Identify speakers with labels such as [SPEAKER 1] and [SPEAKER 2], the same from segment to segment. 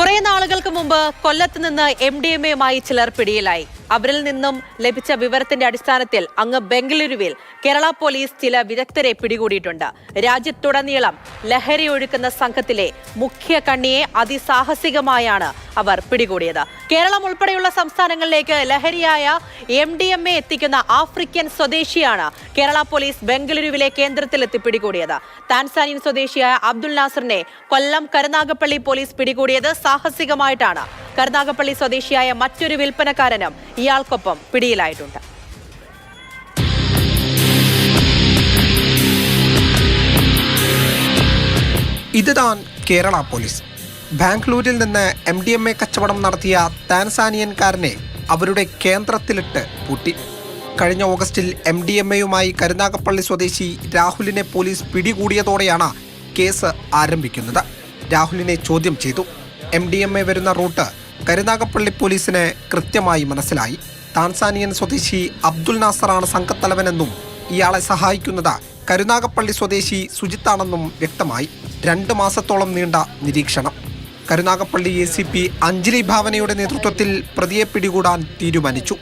[SPEAKER 1] കുറെ നാളുകൾക്ക് മുമ്പ് കൊല്ലത്ത് നിന്ന് എം ഡി എം എയുമായി ചിലർ പിടിയിലായി. അവരിൽ നിന്നും ലഭിച്ച വിവരത്തിന്റെ അടിസ്ഥാനത്തിൽ അങ്ങ് ബംഗളൂരുവിൽ കേരള പോലീസ് ചില വിദഗ്ധരെ പിടികൂടിയിട്ടുണ്ട്. രാജ്യത്തുടനീളം ലഹരി ഒഴുക്കുന്ന സംഘത്തിലെ മുഖ്യ കണ്ണിയെ അതിസാഹസികമായാണ് അവർ പിടികൂടിയത്. കേരളം ഉൾപ്പെടെയുള്ള സംസ്ഥാനങ്ങളിലേക്ക് ലഹരിയായ എം ഡി എം എ എത്തിക്കുന്ന ആഫ്രിക്കൻ സ്വദേശിയാണ് കേരള പോലീസ് ബംഗളൂരുവിലെ കേന്ദ്രത്തിലെത്തി പിടികൂടിയത്. താൻസാനിയൻ സ്വദേശിയായ അബ്ദുൽ നാസറിനെ കൊല്ലം കരുനാഗപ്പള്ളി പോലീസ് പിടികൂടിയത് സാഹസികമായിട്ടാണ്. കരുനാഗപ്പള്ളി സ്വദേശിയായ മറ്റൊരു വിൽപ്പനക്കാരനും ഇയാൾക്കൊപ്പം പിടിയിലായിട്ടുണ്ട്.
[SPEAKER 2] ഇത് കേരള പോലീസ്. ബാംഗ്ലൂരിൽ നിന്ന് എം ഡി എം എ കച്ചവടം നടത്തിയ താൻസാനിയൻകാരനെ അവരുടെ കേന്ദ്രത്തിലിട്ട് പൂട്ടി. കഴിഞ്ഞ ഓഗസ്റ്റിൽ എം ഡി എം എയുമായി കരുനാഗപ്പള്ളി സ്വദേശി രാഹുലിനെ പോലീസ് പിടികൂടിയതോടെയാണ് കേസ് ആരംഭിക്കുന്നത്. രാഹുലിനെ ചോദ്യം ചെയ്തു. എം ഡി എം എ വരുന്ന റൂട്ട് കരുനാഗപ്പള്ളി പോലീസിന് കൃത്യമായി മനസ്സിലായി. താൻസാനിയൻ സ്വദേശി അബ്ദുൽ നാസറാണ് സംഘത്തലവനെന്നും ഇയാളെ സഹായിക്കുന്നത് കരുനാഗപ്പള്ളി സ്വദേശി സുജിത്താണെന്നും വ്യക്തമായി. രണ്ട് മാസത്തോളം നീണ്ട നിരീക്ഷണം. Karunagappally A C P Anjali ഭാവനയുടെ നേതൃത്വത്തിൽ പ്രതിയെ പിടികൂടാൻ തീരുമാനിച്ചു.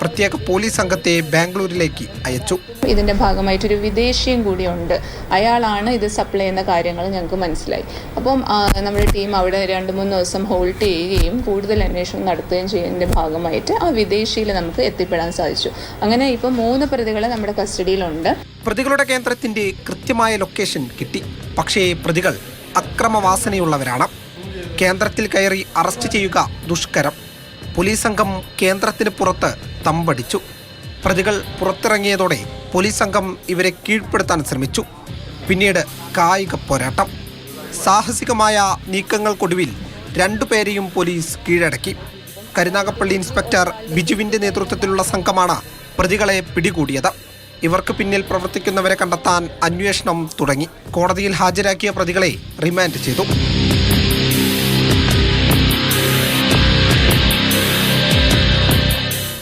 [SPEAKER 2] പ്രത്യേക പോലീസ് സംഘത്തെ ബാംഗ്ലൂരിലേക്ക് അയച്ചു.
[SPEAKER 3] ഇതിന്റെ ഭാഗമായിട്ടൊരു വിദേശിയും കൂടിയുണ്ട്. അയാളാണ് ഇത് സപ്ലൈ ചെയ്യുന്ന കാര്യങ്ങൾ ഞങ്ങൾക്ക് മനസ്സിലായി. അപ്പം നമ്മുടെ ടീം അവിടെ രണ്ട് മൂന്ന് ദിവസം ഹോൾഡ് ചെയ്യുകയും കൂടുതൽ അന്വേഷണം നടത്തുകയും ചെയ്യുന്നതിന്റെ ഭാഗമായിട്ട് ആ വിദേശിയിൽ നമുക്ക് എത്തിപ്പെടാൻ സാധിച്ചു. അങ്ങനെ ഇപ്പോൾ മൂന്ന് പ്രതികളെ നമ്മുടെ കസ്റ്റഡിയിലുണ്ട്.
[SPEAKER 2] പ്രതികളുടെ കേന്ദ്രത്തിന്റെ കൃത്യമായ ലൊക്കേഷൻ കിട്ടി. പക്ഷേ പ്രതികൾ അക്രമവാസനയുള്ളവരാണ്. കേന്ദ്രത്തിൽ കയറി അറസ്റ്റ് ചെയ്യുക ദുഷ്കരം. പോലീസ് സംഘം കേന്ദ്രത്തിന് പുറത്ത് തമ്പടിച്ചു. പ്രതികൾ പുറത്തിറങ്ങിയതോടെ പോലീസ് സംഘം ഇവരെ കീഴ്പ്പെടുത്താൻ ശ്രമിച്ചു. പിന്നീട് കായിക പോരാട്ടം. സാഹസികമായ നീക്കങ്ങൾക്കൊടുവിൽ രണ്ടുപേരെയും പോലീസ് കീഴടക്കി. കരുനാഗപ്പള്ളി ഇൻസ്പെക്ടർ ബിജുവിന്റെ നേതൃത്വത്തിലുള്ള സംഘമാണ് പ്രതികളെ പിടികൂടിയത്. ഇവർക്ക് പിന്നിൽ പ്രവർത്തിക്കുന്നവരെ കണ്ടെത്താൻ അന്വേഷണം തുടങ്ങി. കോടതിയിൽ ഹാജരാക്കിയ പ്രതികളെ റിമാൻഡ് ചെയ്തു.